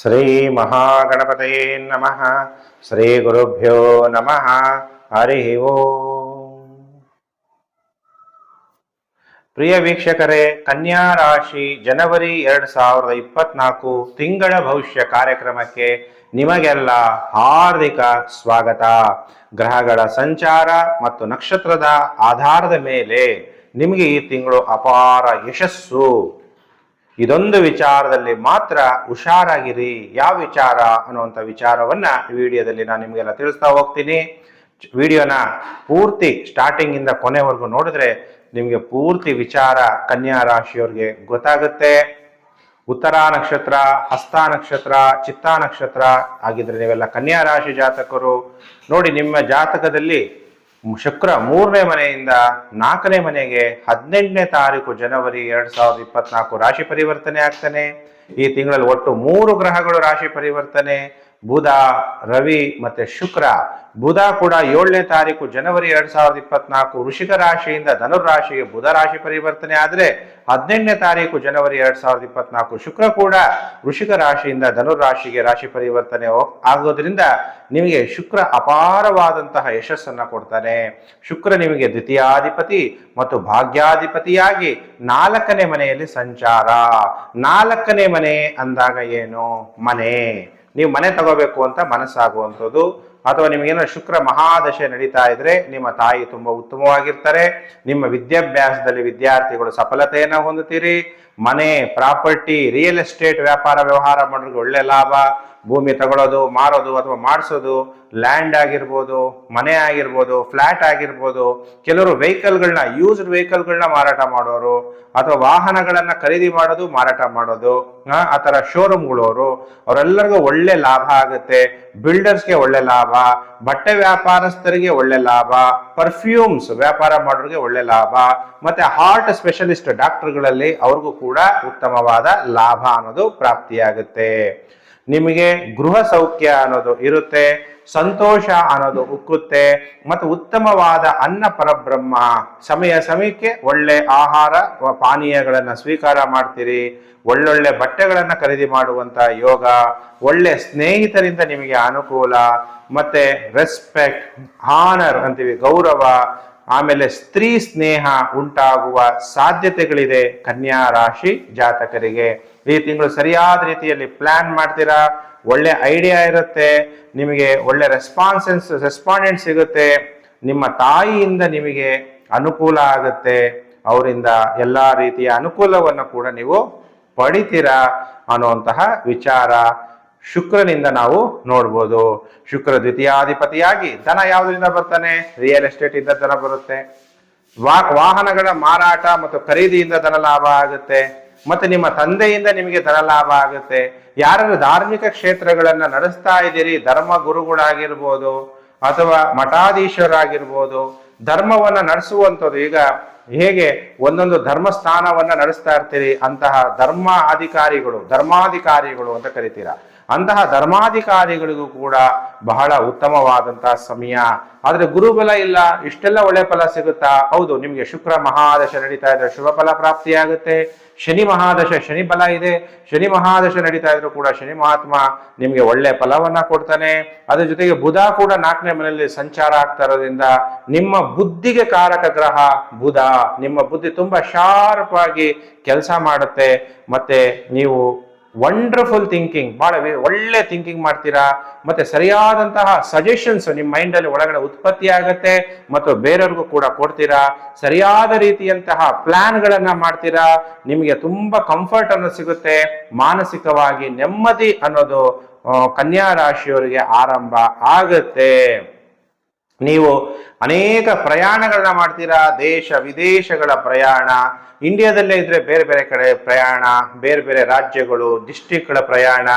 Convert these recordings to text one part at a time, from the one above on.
ಶ್ರೀ ಮಹಾಗಣಪತಯೇ ನಮಃ. ಶ್ರೀ ಗುರುಭ್ಯೋ ನಮಃ. ಹರಿ ಓಂ. ಪ್ರಿಯ ವೀಕ್ಷಕರೇ, ಕನ್ಯಾ ರಾಶಿ ಜನವರಿ ಎರಡ್ ಸಾವಿರದ ಇಪ್ಪತ್ನಾಲ್ಕು ತಿಂಗಳ ಭವಿಷ್ಯ ಕಾರ್ಯಕ್ರಮಕ್ಕೆ ನಿಮಗೆಲ್ಲ ಹಾರ್ದಿಕ ಸ್ವಾಗತ. ಗ್ರಹಗಳ ಸಂಚಾರ ಮತ್ತು ನಕ್ಷತ್ರದ ಆಧಾರದ ಮೇಲೆ ನಿಮಗೆ ಈ ತಿಂಗಳು ಅಪಾರ ಯಶಸ್ಸು. ಇದೊಂದು ವಿಚಾರದಲ್ಲಿ ಮಾತ್ರ ಹುಷಾರಾಗಿರಿ. ಯಾವ ವಿಚಾರ ಅನ್ನುವಂಥ ವಿಚಾರವನ್ನ ವಿಡಿಯೋದಲ್ಲಿ ನಾನು ನಿಮಗೆಲ್ಲ ತಿಳಿಸ್ತಾ ಹೋಗ್ತೀನಿ. ವಿಡಿಯೋನ ಪೂರ್ತಿ ಸ್ಟಾರ್ಟಿಂಗ್ ಇಂದ ಕೊನೆವರೆಗೂ ನೋಡಿದ್ರೆ ನಿಮಗೆ ಪೂರ್ತಿ ವಿಚಾರ ಕನ್ಯಾ ರಾಶಿಯವ್ರಿಗೆ ಗೊತ್ತಾಗುತ್ತೆ. ಉತ್ತರ ನಕ್ಷತ್ರ, ಹಸ್ತ ನಕ್ಷತ್ರ, ಚಿತ್ತ ನಕ್ಷತ್ರ ಆಗಿದ್ರೆ ನೀವೆಲ್ಲ ಕನ್ಯಾ ರಾಶಿ ಜಾತಕರು. ನೋಡಿ ನಿಮ್ಮ ಜಾತಕದಲ್ಲಿ ಶುಕ್ರ ಮೂರನೇ ಮನೆಯಿಂದ ನಾಲ್ಕನೇ ಮನೆಗೆ ಹದಿನೆಂಟನೇ ತಾರೀಕು ಜನವರಿ ಎರಡ್ ಸಾವಿರದ ಇಪ್ಪತ್ನಾಲ್ಕು ರಾಶಿ ಪರಿವರ್ತನೆ ಆಗ್ತಾನೆ. ಈ ತಿಂಗಳಲ್ಲಿ ಒಟ್ಟು ಮೂರು ಗ್ರಹಗಳು ರಾಶಿ ಪರಿವರ್ತನೆ. ಬುಧ, ರವಿ ಮತ್ತೆ ಶುಕ್ರ. ಬುಧ ಕೂಡ ಏಳನೇ ತಾರೀಕು ಜನವರಿ ಎರಡ್ ಸಾವಿರದ ಇಪ್ಪತ್ನಾಲ್ಕು ವೃಷಿಕ ರಾಶಿಯಿಂದ ಧನುರ್ ರಾಶಿಗೆ ಬುಧ ರಾಶಿ ಪರಿವರ್ತನೆ ಆದ್ರೆ ಹದಿನೆಂಟನೇ ತಾರೀಕು ಜನವರಿ ಎರಡ್ ಸಾವಿರದ ಇಪ್ಪತ್ನಾಲ್ಕು ಶುಕ್ರ ಕೂಡ ವೃಷಿಕ ರಾಶಿಯಿಂದ ಧನುರ್ ರಾಶಿಗೆ ರಾಶಿ ಪರಿವರ್ತನೆ ಆಗೋದ್ರಿಂದ ನಿಮಗೆ ಶುಕ್ರ ಅಪಾರವಾದಂತಹ ಯಶಸ್ಸನ್ನ ಕೊಡ್ತಾನೆ. ಶುಕ್ರ ನಿಮಗೆ ದ್ವಿತೀಯಾಧಿಪತಿ ಮತ್ತು ಭಾಗ್ಯಾಧಿಪತಿಯಾಗಿ ನಾಲ್ಕನೇ ಮನೆಯಲ್ಲಿ ಸಂಚಾರ. ನಾಲ್ಕನೇ ಮನೆ ಅಂದಾಗ ಏನು? ಮನೆ. ನೀವು ಮನೆ ತಗೋಬೇಕು ಅಂತ ಮನಸ್ಸಾಗುವಂಥದ್ದು. ಅಥವಾ ನಿಮಗೇನೋ ಶುಕ್ರ ಮಹಾದಶೆ ನಡೀತಾ ಇದ್ರೆ ನಿಮ್ಮ ತಾಯಿ ತುಂಬಾ ಉತ್ತಮವಾಗಿರ್ತಾರೆ. ನಿಮ್ಮ ವಿದ್ಯಾಭ್ಯಾಸದಲ್ಲಿ ವಿದ್ಯಾರ್ಥಿಗಳು ಸಫಲತೆಯನ್ನು ಹೊಂದುತ್ತೀರಿ. ಮನೆ, ಪ್ರಾಪರ್ಟಿ ರಿಯಲ್ ಎಸ್ಟೇಟ್ ವ್ಯಾಪಾರ, ವ್ಯವಹಾರ ಮಾಡೋರಿಗೆ ಒಳ್ಳೆ ಲಾಭ. ಭೂಮಿ ತಗೊಳ್ಳೋದು ಮಾರೋದು ಅಥವಾ ಮಾಡಿಸೋದು ಲ್ಯಾಂಡ್ ಆಗಿರ್ಬೋದು, ಮನೆ ಆಗಿರ್ಬೋದು ಫ್ಲಾಟ್ ಆಗಿರ್ಬೋದು, ಕೆಲವರು ವೆಹಿಕಲ್ಗಳನ್ನ ಯೂಸ್ಡ್ ವೆಹಿಕಲ್ಗಳನ್ನ ಮಾರಾಟ ಮಾಡೋರು ಅಥವಾ ವಾಹನಗಳನ್ನ ಖರೀದಿ ಮಾಡೋದು, ಮಾರಾಟ ಮಾಡೋದು, ಆ ಥರ ಶೋರೂಮ್ಗಳವರು ಅವರೆಲ್ಲರಿಗೂ ಒಳ್ಳೆ ಲಾಭ ಆಗುತ್ತೆ. ಬಿಲ್ಡರ್ಸ್ಗೆ ಒಳ್ಳೆ ಲಾಭ, ಬಟ್ಟೆ ವ್ಯಾಪಾರಸ್ಥರಿಗೆ ಒಳ್ಳೆ ಲಾಭ ಪರ್ಫ್ಯೂಮ್ಸ್ ವ್ಯಾಪಾರ ಮಾಡೋರಿಗೆ ಒಳ್ಳೆ ಲಾಭ, ಮತ್ತೆ ಹಾರ್ಟ್ ಸ್ಪೆಷಲಿಸ್ಟ್ ಡಾಕ್ಟರ್ಗಳಲ್ಲಿ ಅವ್ರಿಗೂ ಕೂಡ ಉತ್ತಮವಾದ ಲಾಭ ಅನ್ನೋದು ಪ್ರಾಪ್ತಿಯಾಗುತ್ತೆ. ನಿಮಗೆ ಗೃಹ ಸೌಖ್ಯ ಅನ್ನೋದು ಇರುತ್ತೆ, ಸಂತೋಷ ಅನ್ನೋದು ಉಕ್ಕುತ್ತೆ, ಮತ್ತು ಉತ್ತಮವಾದ ಅನ್ನ ಪರಬ್ರಹ್ಮ, ಸಮಯ ಸಮಯಕ್ಕೆ ಒಳ್ಳೆ ಆಹಾರ ಪಾನೀಯಗಳನ್ನು ಸ್ವೀಕಾರ ಮಾಡ್ತೀರಿ, ಒಳ್ಳೊಳ್ಳೆ ಬಟ್ಟೆಗಳನ್ನು ಖರೀದಿ ಮಾಡುವಂತ ಯೋಗ, ಒಳ್ಳೆ ಸ್ನೇಹಿತರಿಂದ ನಿಮಗೆ ಅನುಕೂಲ, ಮತ್ತೆ ರೆಸ್ಪೆಕ್ಟ್ ಹಾನರ್ ಅಂತೀವಿ, ಗೌರವ, ಆಮೇಲೆ ಸ್ತ್ರೀ ಸ್ನೇಹ ಉಂಟಾಗುವ ಸಾಧ್ಯತೆಗಳಿದೆ ಕನ್ಯಾ ರಾಶಿ ಜಾತಕರಿಗೆ. ಈ ತಿಂಗಳು ಸರಿಯಾದ ರೀತಿಯಲ್ಲಿ ಪ್ಲಾನ್ ಮಾಡ್ತೀರಾ? ಒಳ್ಳೆ ಐಡಿಯಾ ಇರುತ್ತೆ. ನಿಮಗೆ ಒಳ್ಳೆ ರೆಸ್ಪಾನ್ಸೆನ್ಸ್ ರೆಸ್ಪಾಂಡೆಂಟ್ ಸಿಗುತ್ತೆ. ನಿಮ್ಮ ತಾಯಿಯಿಂದ ನಿಮಗೆ ಅನುಕೂಲ ಆಗುತ್ತೆ. ಅವರಿಂದ ಎಲ್ಲ ರೀತಿಯ ಅನುಕೂಲವನ್ನು ಕೂಡ ನೀವು ಪಡಿತೀರಾ ಅನ್ನುವಂತಹ ವಿಚಾರ ಶುಕ್ರನಿಂದ ನಾವು ನೋಡ್ಬೋದು. ಶುಕ್ರ ದ್ವಿತೀಯಾಧಿಪತಿಯಾಗಿ ಧನ ಯಾವುದರಿಂದ ಬರ್ತಾನೆ? ರಿಯಲ್ ಎಸ್ಟೇಟ್ ಇಂದ ಧನ ಬರುತ್ತೆ. ವಾಹನಗಳ ಮಾರಾಟ ಮತ್ತು ಖರೀದಿಯಿಂದ ಧನ ಲಾಭ ಆಗುತ್ತೆ. ಮತ್ತೆ ನಿಮ್ಮ ತಂದೆಯಿಂದ ನಿಮಗೆ ಧನ ಲಾಭ ಆಗುತ್ತೆ. ಯಾರು ಧಾರ್ಮಿಕ ಕ್ಷೇತ್ರಗಳನ್ನು ನಡೆಸ್ತಾ ಇದ್ದೀರಿ, ಧರ್ಮ ಗುರುಗಳಾಗಿರ್ಬೋದು ಅಥವಾ ಮಠಾಧೀಶರಾಗಿರ್ಬೋದು, ಧರ್ಮವನ್ನ ನಡೆಸುವಂಥದ್ದು, ಈಗ ಹೇಗೆ ಒಂದೊಂದು ಧರ್ಮಸ್ಥಾನವನ್ನ ನಡೆಸ್ತಾ ಇರ್ತೀರಿ ಅಂತಹ ಧರ್ಮ ಅಧಿಕಾರಿಗಳು ಧರ್ಮಾಧಿಕಾರಿಗಳು ಅಂತ ಕರಿತೀರಾ? ಅಂತಹ ಧರ್ಮಾಧಿಕಾರಿಗಳಿಗೂ ಕೂಡ ಬಹಳ ಉತ್ತಮವಾದಂತಹ ಸಮಯ. ಆದರೆ ಗುರುಬಲ ಇಲ್ಲ, ಇಷ್ಟೆಲ್ಲ ಒಳ್ಳೆ ಫಲ ಸಿಗುತ್ತಾ? ಹೌದು, ನಿಮಗೆ ಶುಕ್ರ ಮಹಾದಶ ನಡೀತಾ ಇದ್ರೆ ಶುಭ ಫಲ ಪ್ರಾಪ್ತಿಯಾಗುತ್ತೆ. ಶನಿ ಮಹಾದಶ, ಶನಿ ಬಲ ಇದೆ. ಶನಿ ಮಹಾದಶ ನಡೀತಾ ಇದ್ರು ಕೂಡ ಶನಿ ಮಹಾತ್ಮ ನಿಮಗೆ ಒಳ್ಳೆ ಫಲವನ್ನ ಕೊಡ್ತಾನೆ. ಅದ್ರ ಜೊತೆಗೆ ಬುಧ ಕೂಡ ನಾಲ್ಕನೇ ಮನೆಯಲ್ಲಿ ಸಂಚಾರ ಆಗ್ತಾ ಇರೋದ್ರಿಂದ ನಿಮ್ಮ ಬುದ್ಧಿಗೆ ಕಾರಕ ಗ್ರಹ ಬುಧ. ನಿಮ್ಮ ಬುದ್ಧಿ ತುಂಬಾ ಶಾರ್ಪ್ ಆಗಿ ಕೆಲಸ ಮಾಡುತ್ತೆ. ಮತ್ತೆ ನೀವು ವಂಡರ್ಫುಲ್ ಥಿಂಕಿಂಗ್ ಬಹಳ ಒಳ್ಳೆ ಥಿಂಕಿಂಗ್ ಮಾಡ್ತೀರಾ? ಮತ್ತೆ ಸರಿಯಾದಂತಹ ಸಜೆಷನ್ಸ್ ನಿಮ್ಮ ಮೈಂಡ್ ಅಲ್ಲಿ ಒಳಗಡೆ ಉತ್ಪತ್ತಿ ಆಗುತ್ತೆ ಮತ್ತು ಬೇರೆಯವ್ರಿಗೂ ಕೂಡ ಕೊಡ್ತೀರಾ? ಸರಿಯಾದ ರೀತಿಯಂತಹ ಪ್ಲಾನ್ ಗಳನ್ನ ಮಾಡ್ತೀರಾ? ನಿಮಗೆ ತುಂಬಾ ಕಂಫರ್ಟ್ ಅನ್ನು ಸಿಗುತ್ತೆ. ಮಾನಸಿಕವಾಗಿ ನೆಮ್ಮದಿ ಅನ್ನೋದು ಕನ್ಯಾ ರಾಶಿಯವರಿಗೆ ಆರಂಭ ಆಗುತ್ತೆ. ನೀವು ಅನೇಕ ಪ್ರಯಾಣಗಳನ್ನ ಮಾಡ್ತೀರಾ, ದೇಶ ವಿದೇಶಗಳ ಪ್ರಯಾಣ, ಇಂಡಿಯಾದಲ್ಲೇ ಇದ್ರೆ ಬೇರೆ ಬೇರೆ ಕಡೆ ಪ್ರಯಾಣ, ಬೇರೆ ಬೇರೆ ರಾಜ್ಯಗಳು ಡಿಸ್ಟಿಕ್ಗಳ ಪ್ರಯಾಣ,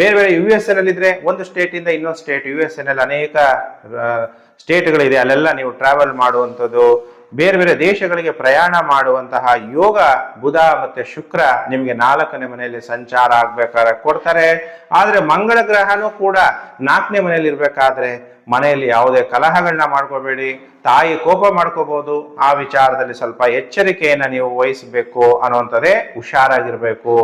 ಬೇರೆ ಬೇರೆ ಯು ಎಸ್ ಎನ್ ಇದ್ರೆ ಒಂದು ಸ್ಟೇಟ್ ಇಂದ ಇನ್ನೊಂದು ಸ್ಟೇಟ್ ಯು ಎಸ್ ಎನ್ ಅಲ್ಲಿ ಅನೇಕ ಸ್ಟೇಟ್ಗಳಿದೆ ಅಲ್ಲೆಲ್ಲ ನೀವು ಟ್ರಾವೆಲ್ ಮಾಡುವಂಥದ್ದು, ಬೇರೆ ಬೇರೆ ದೇಶಗಳಿಗೆ ಪ್ರಯಾಣ ಮಾಡುವಂತಹ ಯೋಗ, ಬುಧ ಮತ್ತೆ ಶುಕ್ರ ನಿಮಗೆ ನಾಲ್ಕನೇ ಮನೆಯಲ್ಲಿ ಸಂಚಾರ ಆಗ್ಬೇಕಾದ್ರೆ ಕೊಡ್ತಾರೆ. ಆದ್ರೆ ಮಂಗಳ ಗ್ರಹನೂ ಕೂಡ ನಾಲ್ಕನೇ ಮನೆಯಲ್ಲಿ ಇರ್ಬೇಕಾದ್ರೆ ಮನೆಯಲ್ಲಿ ಯಾವುದೇ ಕಲಹಗಳನ್ನ ಮಾಡ್ಕೋಬೇಡಿ, ತಾಯಿ ಕೋಪ ಮಾಡ್ಕೋಬಹುದು ಆ ವಿಚಾರದಲ್ಲಿ ಸ್ವಲ್ಪ ಎಚ್ಚರಿಕೆಯನ್ನ ನೀವು ವಹಿಸಬೇಕು ಅನ್ನುವಂಥದ್ದೇ ಹುಷಾರಾಗಿರ್ಬೇಕು.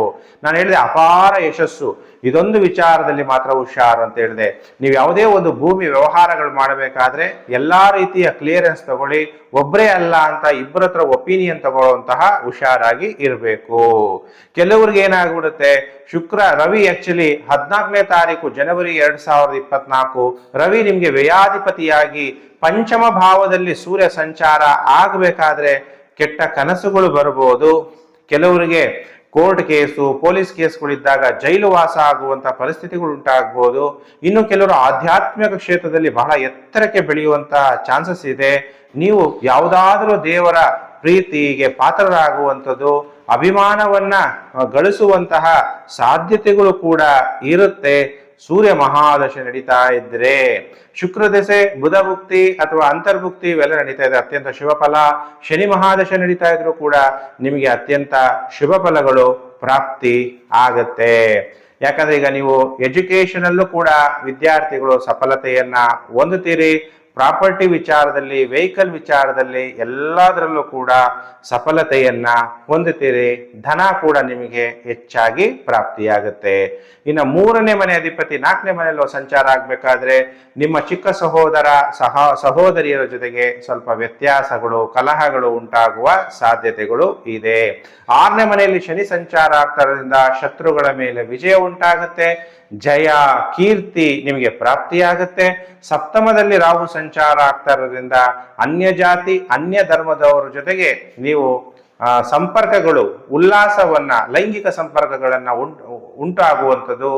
ನಾನು ಹೇಳಿದೆ ಅಪಾರ ಯಶಸ್ಸು. ಇದೊಂದು ವಿಚಾರದಲ್ಲಿ ಮಾತ್ರ ಹುಷಾರು ಅಂತ ಹೇಳಿದೆ. ನೀವು ಯಾವುದೇ ಒಂದು ಭೂಮಿ ವ್ಯವಹಾರಗಳು ಮಾಡಬೇಕಾದ್ರೆ ಎಲ್ಲಾ ರೀತಿಯ ಕ್ಲಿಯರೆನ್ಸ್ ತಗೊಳ್ಳಿ. ಒಬ್ಬರೇ ಅಲ್ಲ ಅಂತ ಇಬ್ಬರ ಹತ್ರ ಒಪಿನಿಯನ್ ತಗೊಳ್ಳುವಂತಹ ಹುಷಾರಾಗಿ ಇರಬೇಕು. ಕೆಲವ್ರಿಗೆ ಏನಾಗ್ಬಿಡುತ್ತೆ? ಶುಕ್ರ ರವಿ ಆಕ್ಚುಲಿ ಹದಿನಾಲ್ಕನೇ ತಾರೀಕು, ಜನವರಿ ಎರಡ್ ಸಾವಿರದ ಇಪ್ಪತ್ನಾಲ್ಕು, ರವಿ ನಿಮ್ಗೆ ವ್ಯಯಾಧಿಪತಿಯಾಗಿ ಪಂಚಮ ಭಾವದಲ್ಲಿ ಸೂರ್ಯ ಸಂಚಾರ ಆಗಬೇಕಾದ್ರೆ ಕೆಟ್ಟ ಕನಸುಗಳು ಬರಬಹುದು. ಕೆಲವರಿಗೆ ಕೋರ್ಟ್ ಕೇಸು, ಪೊಲೀಸ್ ಕೇಸ್ಗಳಿದ್ದಾಗ ಜೈಲು ವಾಸ ಆಗುವಂಥ ಪರಿಸ್ಥಿತಿಗಳು ಉಂಟಾಗಬಹುದು. ಇನ್ನು ಕೆಲವರು ಆಧ್ಯಾತ್ಮಿಕ ಕ್ಷೇತ್ರದಲ್ಲಿ ಬಹಳ ಎತ್ತರಕ್ಕೆ ಬೆಳೆಯುವಂತಹ ಚಾನ್ಸಸ್ ಇದೆ. ನೀವು ಯಾವುದಾದ್ರೂ ದೇವರ ಪ್ರೀತಿಗೆ ಪಾತ್ರರಾಗುವಂಥದ್ದು, ಅಭಿಮಾನವನ್ನ ಗಳಿಸುವಂತಹ ಸಾಧ್ಯತೆಗಳು ಕೂಡ ಇರುತ್ತೆ. ಸೂರ್ಯ ಮಹಾದಶೆ ನಡೀತಾ ಇದ್ರೆ ಶುಕ್ರ ದೆಸೆ ಬುಧ ಭುಕ್ತಿ ಅಥವಾ ಅಂತರ್ಭುಕ್ತಿ ಇವೆಲ್ಲ ನಡೀತಾ ಇದೆ, ಅತ್ಯಂತ ಶುಭ ಫಲ. ಶನಿ ಮಹಾದಶೆ ನಡೀತಾ ಇದ್ರು ಕೂಡ ನಿಮಗೆ ಅತ್ಯಂತ ಶುಭ ಫಲಗಳು ಪ್ರಾಪ್ತಿ ಆಗತ್ತೆ. ಯಾಕಂದ್ರೆ ಈಗ ನೀವು ಎಜುಕೇಶನ್ ಅಲ್ಲೂ ಕೂಡ ವಿದ್ಯಾರ್ಥಿಗಳು ಸಫಲತೆಯನ್ನ ಹೊಂದುತ್ತೀರಿ ಪ್ರಾಪರ್ಟಿ ವಿಚಾರದಲ್ಲಿ, ವೆಹಿಕಲ್ ವಿಚಾರದಲ್ಲಿ ಎಲ್ಲದರಲ್ಲೂ ಕೂಡ ಸಫಲತೆಯನ್ನ ಹೊಂದುತ್ತೀರಿ. ಧನ ಕೂಡ ನಿಮಗೆ ಹೆಚ್ಚಾಗಿ ಪ್ರಾಪ್ತಿಯಾಗುತ್ತೆ. ಇನ್ನು ಮೂರನೇ ಮನೆ ಅಧಿಪತಿ, ನಾಲ್ಕನೇ ಮನೆಯಲ್ಲೂ ಸಂಚಾರ ಆಗ್ಬೇಕಾದ್ರೆ ನಿಮ್ಮ ಚಿಕ್ಕ ಸಹೋದರ, ಸಹ, ಸಹೋದರಿಯರ ಜೊತೆಗೆ ಸ್ವಲ್ಪ ವ್ಯತ್ಯಾಸಗಳು, ಕಲಹಗಳು ಉಂಟಾಗುವ ಸಾಧ್ಯತೆಗಳು ಇದೆ. ಆರನೇ ಮನೆಯಲ್ಲಿ ಶನಿ ಸಂಚಾರ ಆಗ್ತಾರದಿಂದ ಶತ್ರುಗಳ ಮೇಲೆ ವಿಜಯ ಉಂಟಾಗುತ್ತೆ. ಜಯ ಕೀರ್ತಿ ನಿಮಗೆ ಪ್ರಾಪ್ತಿಯಾಗುತ್ತೆ. ಸಪ್ತಮದಲ್ಲಿ ರಾಹು ಸಂಚಾರ ಆಗ್ತಾ ಇರೋದ್ರಿಂದ ಅನ್ಯ ಜಾತಿ ಅನ್ಯ ಧರ್ಮದವರ ಜೊತೆಗೆ ನೀವು ಸಂಪರ್ಕಗಳು, ಉಲ್ಲಾಸವನ್ನ, ಲೈಂಗಿಕ ಸಂಪರ್ಕಗಳನ್ನ ಉಂಟು, ಉಂಟಾಗುವಂಥದ್ದು,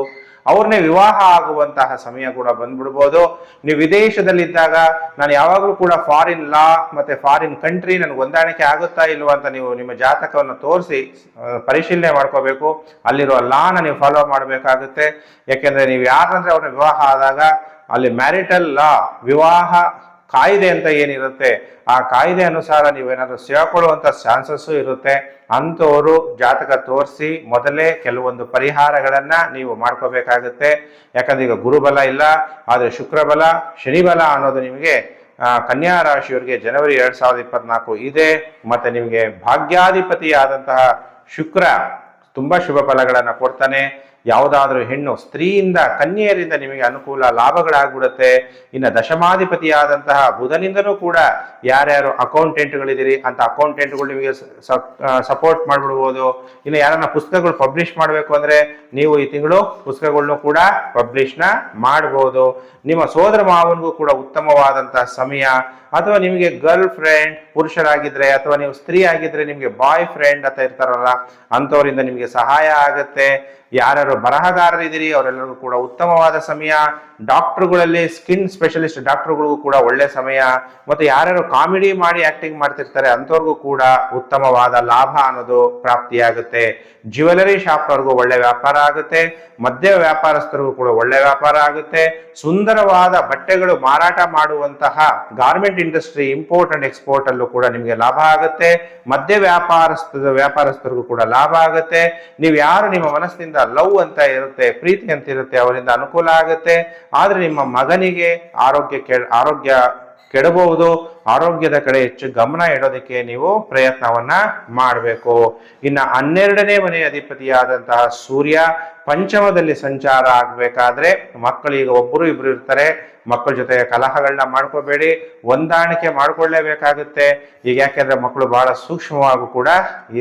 ಅವ್ರನ್ನೇ ವಿವಾಹ ಆಗುವಂತಹ ಸಮಯ ಕೂಡ ಬಂದ್ಬಿಡ್ಬೋದು. ನೀವು ವಿದೇಶದಲ್ಲಿದ್ದಾಗ ನಾನು ಯಾವಾಗಲೂ ಕೂಡ ಫಾರಿನ್ ಲಾ ಮತ್ತೆ ಫಾರಿನ್ ಕಂಟ್ರಿ ನನಗೆ ಹೊಂದಾಣಿಕೆ ಆಗುತ್ತಾ ಇಲ್ವಾ ಅಂತ ನೀವು ನಿಮ್ಮ ಜಾತಕವನ್ನು ತೋರಿಸಿ ಪರಿಶೀಲನೆ ಮಾಡ್ಕೋಬೇಕು. ಅಲ್ಲಿರುವ ಲಾನ ನೀವು ಫಾಲೋ ಮಾಡಬೇಕಾಗುತ್ತೆ. ಯಾಕೆಂದ್ರೆ ನೀವು ಯಾರಂದ್ರೆ ಅವ್ರನ್ನ ವಿವಾಹ ಆದಾಗ ಅಲ್ಲಿ ಮ್ಯಾರಿಟಲ್ ಲಾ ವಿವಾಹ ಕಾಯ್ದೆ ಅಂತ ಏನಿರುತ್ತೆ, ಆ ಕಾಯ್ದೆ ಅನುಸಾರ ನೀವೇನಾದ್ರೂ ಸೇರ್ಕೊಳ್ಳುವಂತ ಚಾನ್ಸಸ್ಸು ಇರುತ್ತೆ. ಅಂಥವರು ಜಾತಕ ತೋರಿಸಿ ಮೊದಲೇ ಕೆಲವೊಂದು ಪರಿಹಾರಗಳನ್ನ ನೀವು ಮಾಡ್ಕೋಬೇಕಾಗುತ್ತೆ. ಯಾಕಂದ್ರೆ ಈಗ ಗುರುಬಲ ಇಲ್ಲ, ಆದರೆ ಶುಕ್ರಬಲ, ಶನಿಬಲ ಅನ್ನೋದು ನಿಮಗೆ ಕನ್ಯಾ ರಾಶಿಯವರಿಗೆ ಜನವರಿ ಎರಡ್ ಸಾವಿರದ ಇಪ್ಪತ್ನಾಲ್ಕು ಇದೆ. ಮತ್ತೆ ನಿಮಗೆ ಭಾಗ್ಯಾಧಿಪತಿಯಾದಂತಹ ಶುಕ್ರ ತುಂಬಾ ಶುಭ ಫಲಗಳನ್ನ ಕೊಡ್ತಾನೆ. ಯಾವುದಾದ್ರೂ ಹೆಣ್ಣು ಸ್ತ್ರೀಯಿಂದ ಕನ್ಯೆಯರಿಂದ ನಿಮಗೆ ಅನುಕೂಲ ಲಾಭಗಳಾಗ್ಬಿಡುತ್ತೆ. ಇನ್ನು ದಶಮಾಧಿಪತಿಯಾದಂತಹ ಬುಧನಿಂದನೂ ಕೂಡ ಯಾರ್ಯಾರು ಅಕೌಂಟೆಂಟ್ಗಳಿದ್ದೀರಿ, ಅಂತ ಅಕೌಂಟೆಂಟ್ಗಳು ನಿಮಗೆ ಸಪೋರ್ಟ್ ಮಾಡಿಬಿಡ್ಬೋದು. ಇನ್ನು ಯಾರನ್ನ ಪುಸ್ತಕಗಳು ಪಬ್ಲಿಷ್ ಮಾಡಬೇಕು ಅಂದ್ರೆ ನೀವು ಈ ತಿಂಗಳು ಪುಸ್ತಕಗಳನ್ನು ಕೂಡ ಪಬ್ಲಿಷ್ನ ಮಾಡ್ಬೋದು. ನಿಮ್ಮ ಸೋದರ ಮಾವನಿಗೂ ಕೂಡ ಉತ್ತಮವಾದಂತಹ ಸಮಯ. ಅಥವಾ ನಿಮಗೆ ಗರ್ಲ್ ಫ್ರೆಂಡ್ ಪುರುಷರಾಗಿದ್ರೆ, ಅಥವಾ ನೀವು ಸ್ತ್ರೀ ಆಗಿದ್ರೆ ನಿಮಗೆ ಬಾಯ್ ಫ್ರೆಂಡ್ ಅಂತ ಇರ್ತಾರಲ್ಲ, ಅಂಥವರಿಂದ ನಿಮಗೆ ಸಹಾಯ ಆಗತ್ತೆ. ಯಾರ್ಯಾರು ಬರಹಗಾರರಿದ್ದೀರಿ ಅವರೆಲ್ಲರಿಗೂ ಕೂಡ ಉತ್ತಮವಾದ ಸಮಯ. ಡಾಕ್ಟರ್ಗಳಲ್ಲಿ, ಸ್ಕಿನ್ ಸ್ಪೆಷಲಿಸ್ಟ್ ಡಾಕ್ಟರ್ಗಳಿಗೂ ಕೂಡ ಒಳ್ಳೆ ಸಮಯ. ಮತ್ತೆ ಯಾರ್ಯಾರು ಕಾಮಿಡಿ ಮಾಡಿ ಆಕ್ಟಿಂಗ್ ಮಾಡ್ತಿರ್ತಾರೆ, ಅಂಥವ್ರಿಗೂ ಕೂಡ ಉತ್ತಮವಾದ ಲಾಭ ಅನ್ನೋದು ಪ್ರಾಪ್ತಿಯಾಗುತ್ತೆ. ಜ್ಯುವೆಲರಿ ಶಾಪ್ನವ್ರಿಗೂ ಒಳ್ಳೆ ವ್ಯಾಪಾರ ಆಗುತ್ತೆ. ಮದ್ಯ ವ್ಯಾಪಾರಸ್ಥರಿಗೂ ಕೂಡ ಒಳ್ಳೆ ವ್ಯಾಪಾರ ಆಗುತ್ತೆ. ಸುಂದರವಾದ ಬಟ್ಟೆಗಳು ಮಾರಾಟ ಮಾಡುವಂತಹ garment industry import and export ಅಲ್ಲೂ ಕೂಡ ನಿಮಗೆ ಲಾಭ ಆಗುತ್ತೆ. ಮದ್ಯ ವ್ಯಾಪಾರಸ್ಥ ವ್ಯಾಪಾರಸ್ಥರಿಗೂ ಕೂಡ ಲಾಭ ಆಗುತ್ತೆ. ನೀವು ಯಾರು ನಿಮ್ಮ ಮನಸ್ಸಿನಿಂದ ಲವ್ ಅಂತ ಇರುತ್ತೆ, ಪ್ರೀತಿ ಅಂತ ಇರುತ್ತೆ, ಅವರಿಂದ ಅನುಕೂಲ ಆಗುತ್ತೆ. ಆದ್ರೆ ನಿಮ್ಮ ಮಗನಿಗೆ ಆರೋಗ್ಯ ಕೆ ಆರೋಗ್ಯ ಕೆಡಬಹುದು. ಆರೋಗ್ಯದ ಕಡೆ ಹೆಚ್ಚು ಗಮನ ಇಡೋದಕ್ಕೆ ನೀವು ಪ್ರಯತ್ನವನ್ನ ಮಾಡಬೇಕು. ಇನ್ನ ಹನ್ನೆರಡನೇ ಮನೆಯ ಅಧಿಪತಿಯಾದಂತಹ ಸೂರ್ಯ ಪಂಚಮದಲ್ಲಿ ಸಂಚಾರ ಆಗ್ಬೇಕಾದ್ರೆ ಮಕ್ಕಳಿಗೆ ಒಬ್ಬರು ಇಬ್ರು ಇರ್ತಾರೆ. ಮಕ್ಕಳ ಜೊತೆ ಕಲಹಗಳನ್ನ ಮಾಡ್ಕೋಬೇಡಿ, ಹೊಂದಾಣಿಕೆ ಮಾಡ್ಕೊಳ್ಳೇಬೇಕಾಗುತ್ತೆ. ಈಗ ಯಾಕೆಂದ್ರೆ ಮಕ್ಕಳು ಬಹಳ ಸೂಕ್ಷ್ಮವಾಗೂ ಕೂಡ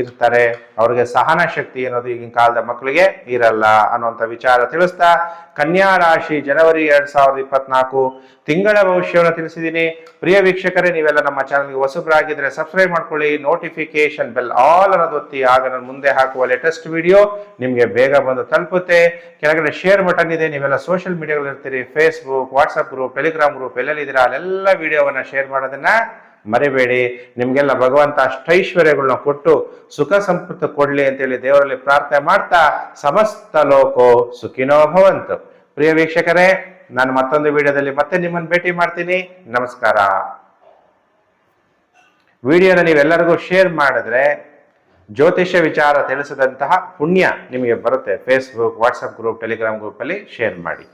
ಇರ್ತಾರೆ. ಅವ್ರಿಗೆ ಸಹನ ಶಕ್ತಿ ಅನ್ನೋದು ಈಗಿನ ಕಾಲದ ಮಕ್ಕಳಿಗೆ ಇರಲ್ಲ ಅನ್ನುವಂಥ ವಿಚಾರ ತಿಳಿಸ್ತಾ ಕನ್ಯಾ ರಾಶಿ ಜನವರಿ ಎರಡ್ ಸಾವಿರದ ಇಪ್ಪತ್ನಾಲ್ಕು ತಿಂಗಳ ಭವಿಷ್ಯವನ್ನು ತಿಳಿಸಿದ್ದೀನಿ. ಪ್ರಿಯ ವೀಕ್ಷಕರೇ, ನೀವೆಲ್ಲ ನಮ್ಮ ಚಾನಲ್ಗೆ ಹೊಸಬರಾಗಿದ್ರೆ ಸಬ್ಸ್ಕ್ರೈಬ್ ಮಾಡ್ಕೊಳ್ಳಿ ನೋಟಿಫಿಕೇಶನ್ ಬೆಲ್ ಆಲ್ ಅನ್ನೋದು ಒತ್ತಿ, ಆಗ ನಾನು ಮುಂದೆ ಹಾಕುವ ಲೇಟೆಸ್ಟ್ ವಿಡಿಯೋ ನಿಮಗೆ ಬೇಗ ಬಂದು ತಲುಪುತ್ತೆ. ಕೆಳಗಡೆ ಶೇರ್ ಬಟನ್ ಇದೆ, ನೀವೆಲ್ಲ ಸೋಷಿಯಲ್ ಮೀಡಿಯಾಗಳು ಇರ್ತೀರಿ Facebook WhatsApp group Telegram group ಎಲ್ಲೆಲ್ಲಿದ್ದೀರಾ ಅಲ್ಲೆಲ್ಲ ವಿಡಿಯೋವನ್ನ ಶೇರ್ ಮಾಡೋದನ್ನ ಮರಿಬೇಡಿ. ನಿಮ್ಗೆಲ್ಲ ಭಗವಂತ ಅಷ್ಟೈಶ್ವರ್ಯಗಳನ್ನ ಕೊಟ್ಟು ಸುಖ ಸಂಪತ್ತು ಕೊಡ್ಲಿ ಅಂತೇಳಿ ದೇವರಲ್ಲಿ ಪ್ರಾರ್ಥನೆ ಮಾಡ್ತಾ ಸಮಸ್ತ ಲೋಕೋ ಸುಖಿನೋ ಭವಂತು. ಪ್ರಿಯ ವೀಕ್ಷಕರೇ, ನಾನು ಮತ್ತೊಂದು ವಿಡಿಯೋದಲ್ಲಿ ಮತ್ತೆ ನಿಮ್ಮನ್ನು ಭೇಟಿ ಮಾಡ್ತೀನಿ. ನಮಸ್ಕಾರ. ವಿಡಿಯೋನ ನೀವೆಲ್ಲರಿಗೂ ಶೇರ್ ಮಾಡಿದ್ರೆ ಜ್ಯೋತಿಷ್ಯ ವಿಚಾರ ತಿಳಿಸಿದಂತಹ ಪುಣ್ಯ ನಿಮಗೆ ಬರುತ್ತೆ. ಫೇಸ್ಬುಕ್ ವಾಟ್ಸಪ್ ಗ್ರೂಪ್ ಟೆಲಿಗ್ರಾಮ್ ಗ್ರೂಪಲ್ಲಿ ಶೇರ್ ಮಾಡಿ.